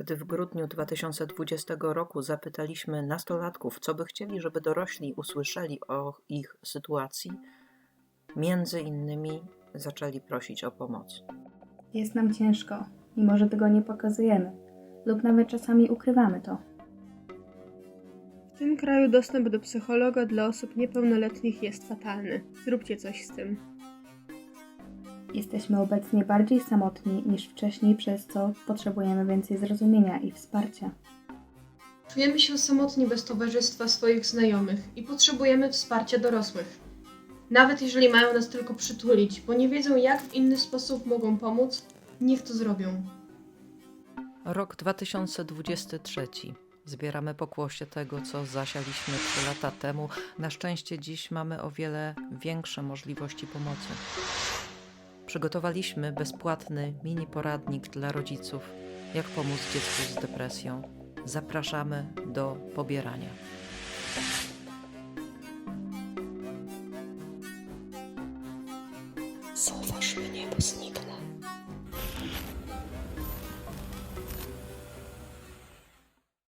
Gdy w grudniu 2020 roku zapytaliśmy nastolatków, co by chcieli, żeby dorośli usłyszeli o ich sytuacji, między innymi zaczęli prosić o pomoc. Jest nam ciężko, mimo że tego nie pokazujemy, lub nawet czasami ukrywamy to. W tym kraju dostęp do psychologa dla osób niepełnoletnich jest fatalny. Zróbcie coś z tym. Jesteśmy obecnie bardziej samotni niż wcześniej, przez co potrzebujemy więcej zrozumienia i wsparcia. Czujemy się samotni bez towarzystwa swoich znajomych i potrzebujemy wsparcia dorosłych. Nawet jeżeli mają nas tylko przytulić, bo nie wiedzą jak w inny sposób mogą pomóc, niech to zrobią. Rok 2023. Zbieramy pokłosie tego, co zasialiśmy 3 lata temu. Na szczęście dziś mamy o wiele większe możliwości pomocy. Przygotowaliśmy bezpłatny mini poradnik dla rodziców, jak pomóc dziecku z depresją. Zapraszamy do pobierania. Zauważ mnie, bo.